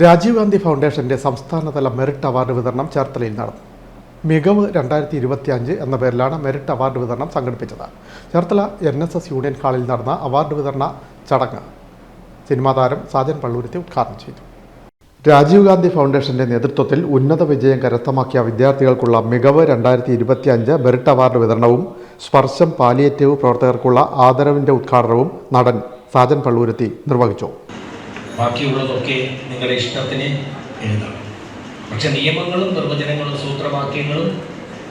രാജീവ് ഗാന്ധി ഫൗണ്ടേഷന്റെ സംസ്ഥാനതല merit award വിതരണം ചേർത്തലയിൽ നടന്നു. മികവ് രണ്ടായിരത്തി ഇരുപത്തി അഞ്ച് എന്ന പേരിലാണ് മെറിറ്റ് അവാർഡ് വിതരണം സംഘടിപ്പിച്ചത്. Cherthala N S S union ഹാളിൽ നടന്ന അവാർഡ് വിതരണ ചടങ്ങ് സിനിമാ താരം സാജൻ പള്ളൂരത്തി ഉദ്ഘാടനം ചെയ്തു. രാജീവ് ഗാന്ധി ഫൗണ്ടേഷന്റെ നേതൃത്വത്തിൽ ഉന്നത വിജയം കരസ്ഥമാക്കിയ വിദ്യാർത്ഥികൾക്കുള്ള മികവ് രണ്ടായിരത്തി ഇരുപത്തി അഞ്ച് മെറിറ്റ് അവാർഡ് വിതരണവും സ്പർശം പാലിയേറ്റീവ് പ്രവർത്തകർക്കുള്ള ആദരവിന്റെ ഉദ്ഘാടനവും നടൻ സാജൻ പള്ളൂരത്തി നിർവഹിച്ചു. ബാക്കിയുള്ളതൊക്കെ നിങ്ങളുടെ ഇഷ്ടത്തിന് എഴുതാം. പക്ഷെ നിയമങ്ങളും നിർവചനങ്ങളും സൂത്രവാക്യങ്ങളും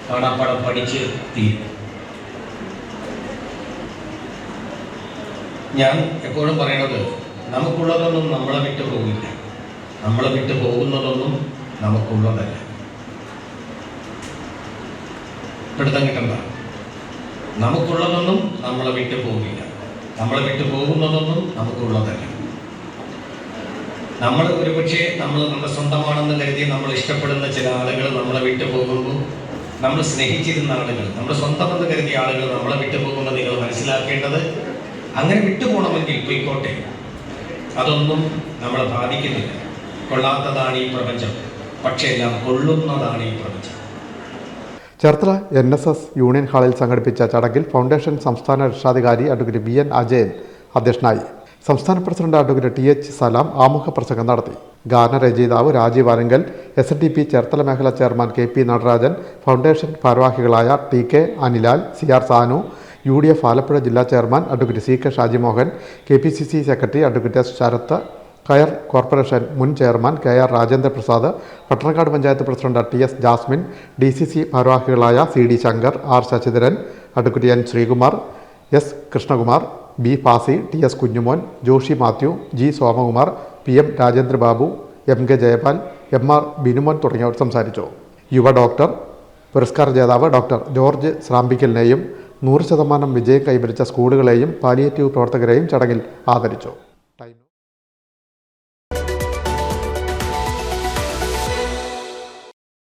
കാണാപ്പാടം പഠിച്ച് തീരും. ഞാൻ എപ്പോഴും പറയണത് നമുക്കുള്ളതൊന്നും നമ്മളെ വിട്ടു പോകില്ല. നമ്മളെ വിട്ടു പോകുന്നതൊന്നും നമുക്കുള്ളതല്ല. പിടുത്തം കിട്ടണ്ട. നമുക്കുള്ളതൊന്നും നമ്മളെ വിട്ടു പോകില്ല. നമ്മളെ വിട്ടു പോകുന്നതൊന്നും നമുക്കുള്ളതല്ല. നമ്മൾ ഒരുപക്ഷെ നമ്മൾ നമ്മുടെ സ്വന്തമാണെന്ന് കരുതി നമ്മൾ ഇഷ്ടപ്പെടുന്ന ചില ആളുകൾ നമ്മളെ വിട്ടു പോകുമ്പോൾ നമ്മൾ സ്നേഹിച്ചിരുന്ന ആളുകൾ നമ്മുടെ സ്വന്തമെന്ന് കരുതിയ ആളുകൾ നമ്മളെ വിട്ടു പോകുമ്പോൾ നിങ്ങൾ മനസ്സിലാക്കേണ്ടത് അങ്ങനെ വിട്ടുപോകണമെങ്കിൽ പോയിക്കോട്ടെ. അതൊന്നും നമ്മളെ ബാധിക്കുന്നില്ല. കൊള്ളാത്തതാണ് ഈ പ്രപഞ്ചം. പക്ഷേ എല്ലാം കൊള്ളുന്നതാണ് ഈ പ്രപഞ്ചം. Cherthala N S S union ഹാളിൽ സംഘടിപ്പിച്ച ചടങ്ങിൽ ഫൗണ്ടേഷൻ സംസ്ഥാന രക്ഷാധികാരി അഡ്വക്കേറ്റ് ബി എൻ അജയൻ അധ്യക്ഷനായി. സംസ്ഥാന president advocate T H Salam ആമുഖ പ്രസംഗം നടത്തി. ഗാനരചയിതാവ് Rajeev Arangal S N D P Cherthala മേഖല chairman K P Natarajan foundation ഭാരവാഹികളായ T K Anilal C R Sanu U D F Alappuzha ജില്ലാ chairman advocate C K Shajimohan K P C C secretary advocate S Sarath കയർ corporation മുൻ chairman K R Rajendra Prasad Pattanakkad panchayat president T S Jasmine D C C ഭാരവാഹികളായ C D Shankar R Sasidharan advocate N Sreekumar S Krishnakumar B Fasi T S Kunjumon Joshy Mathew G Somakumar P M Rajendrababu M K Jayapal M R Binumon തുടങ്ങിയവർ സംസാരിച്ചു. യുവ doctor പുരസ്കാര ജേതാവ് doctor George സ്രാമ്പിക്കലിനെയും നൂറ് ശതമാനം വിജയം കൈവരിച്ച സ്കൂളുകളെയും palliative പ്രവർത്തകരെയും ചടങ്ങിൽ ആദരിച്ചു.